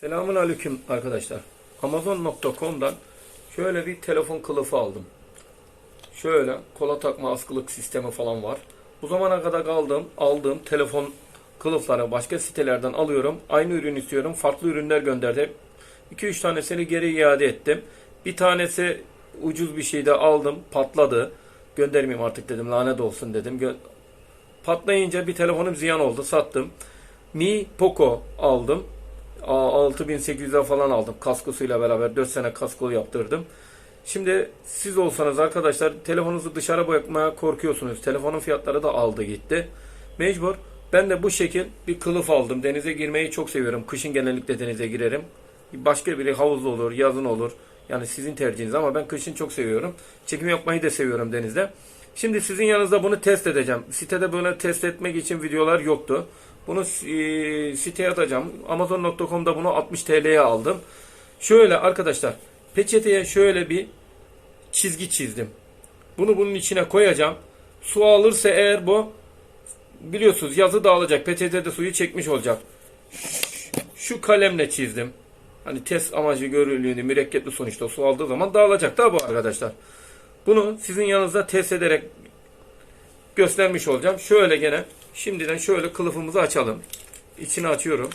Selamun Aleyküm arkadaşlar. Amazon.com'dan şöyle bir telefon kılıfı aldım. Şöyle kola takma askılık sistemi falan var. Bu zamana kadar aldığım, aldığım telefon kılıfları başka sitelerden alıyorum. Aynı ürün istiyorum. Farklı ürünler gönderdi. 2-3 tanesini geri iade ettim. Bir tanesi ucuz bir şeyde aldım. Patladı. Göndermeyeyim artık dedim. Lanet olsun dedim. Patlayınca bir telefonum ziyan oldu. Sattım. Mi Poco aldım. Aa, 6800'e falan aldım. Kaskosuyla beraber 4 sene kasko yaptırdım. Şimdi siz olsanız arkadaşlar telefonunuzu dışarı bırakmaya korkuyorsunuz. Telefonun fiyatları da aldı gitti. Mecbur. Ben de bu şekil bir kılıf aldım. Denize girmeyi çok seviyorum. Kışın genellikle denize girerim. Başka biri havuzlu olur, yazın olur. Yani sizin tercihiniz ama ben kışın çok seviyorum. Çekim yapmayı da seviyorum denizde. Şimdi sizin yanınızda bunu test edeceğim. Sitede bunu test etmek için videolar yoktu. Bunu e, siteye atacağım. Amazon.com'da bunu 60 TL'ye aldım. Şöyle arkadaşlar peçeteye şöyle bir çizgi çizdim. Bunu bunun içine koyacağım. Su alırsa eğer bu biliyorsunuz yazı dağılacak. Peçetede suyu çekmiş olacak. Şu kalemle çizdim. Hani test amacı görülüğünü mürekkepli sonuçta su aldığı zaman dağılacak da bu arkadaşlar. Bunu sizin yanınızda test ederek göstermiş olacağım. Şöyle gene şimdiden şöyle kılıfımızı açalım. İçini açıyorum.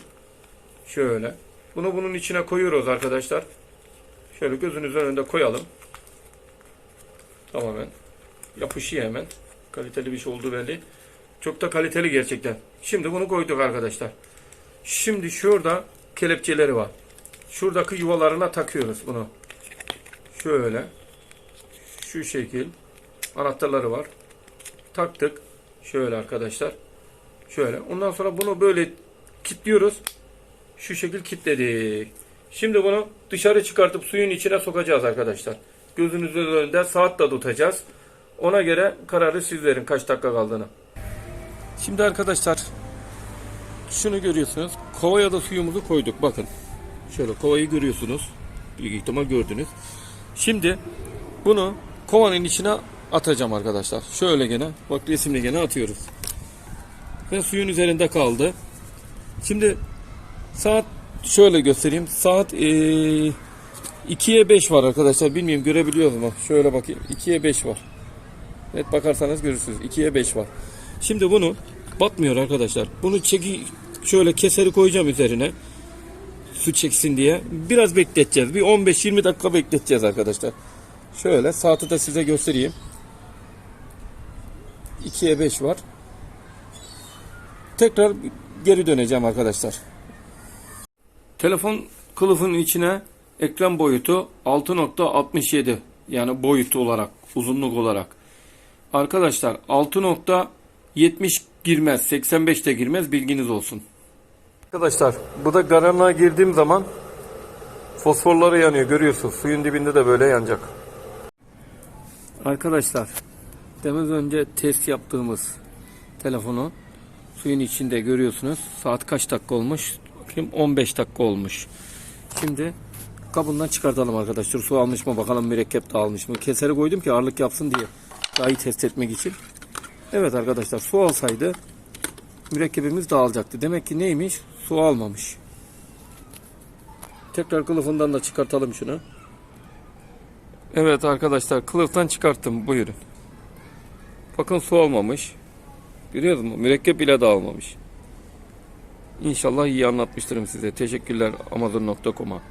Şöyle. Bunu bunun içine koyuyoruz arkadaşlar. Şöyle gözünüzün önünde koyalım. Tamamen. Yapışıyor hemen. Kaliteli bir şey olduğu belli. Çok da kaliteli gerçekten. Şimdi bunu koyduk arkadaşlar. Şimdi şurada kelepçeleri var. Şuradaki yuvalarına takıyoruz bunu. Şöyle. Şu şekil. Anahtarları var. Taktık. Şöyle arkadaşlar. Şöyle. Ondan sonra bunu böyle kilitliyoruz. Şu şekil kilitledik. Şimdi bunu dışarı çıkartıp suyun içine sokacağız arkadaşlar. Gözünüzün önünde saat de tutacağız. Ona göre kararı siz verin kaç dakika kaldığını. Şimdi arkadaşlar şunu görüyorsunuz. Kovaya da suyumuzu koyduk. Bakın. Şöyle kovayı görüyorsunuz. Büyük ihtimal gördünüz. Şimdi bunu kovanın içine atacağım arkadaşlar. Şöyle gene bak resimle gene atıyoruz. Ve suyun üzerinde kaldı. Şimdi saat şöyle göstereyim. Saat eee 2'ye 5 var arkadaşlar. Bilmiyorum görebiliyor mu? Şöyle bakayım. 2'ye 5 var. Evet bakarsanız görürsünüz. 2'ye 5 var. Şimdi bunu batmıyor arkadaşlar. Bunu çeki şöyle keseri koyacağım üzerine. Su çeksin diye. Biraz bekleteceğiz. Bir 15-20 dakika bekleteceğiz arkadaşlar. Şöyle saati de size göstereyim. 2'ye 5 var. Tekrar geri döneceğim arkadaşlar. Telefon kılıfının içine ekran boyutu 6.67 yani boyutu olarak, uzunluk olarak. Arkadaşlar 6.70 girmez, 85 de girmez bilginiz olsun. Arkadaşlar bu da garana girdiğim zaman fosforları yanıyor görüyorsunuz. Suyun dibinde de böyle yanacak. Arkadaşlar demin önce test yaptığımız telefonu suyun içinde görüyorsunuz. Saat kaç dakika olmuş? Bakayım 15 dakika olmuş. Şimdi kabından çıkartalım arkadaşlar. Su almış mı bakalım mürekkep dağılmış mı? Keseri koydum ki ağırlık yapsın diye. Daha iyi test etmek için. Evet arkadaşlar su alsaydı mürekkebimiz dağılacaktı. Demek ki neymiş? Su almamış. Tekrar kılıfından da çıkartalım şunu. Evet arkadaşlar kılıftan çıkarttım buyurun. Bakın su almamış. Görüyor musunuz? Mürekkep bile dağılmamış. İnşallah iyi anlatmıştırım size. Teşekkürler Amazon.com'a.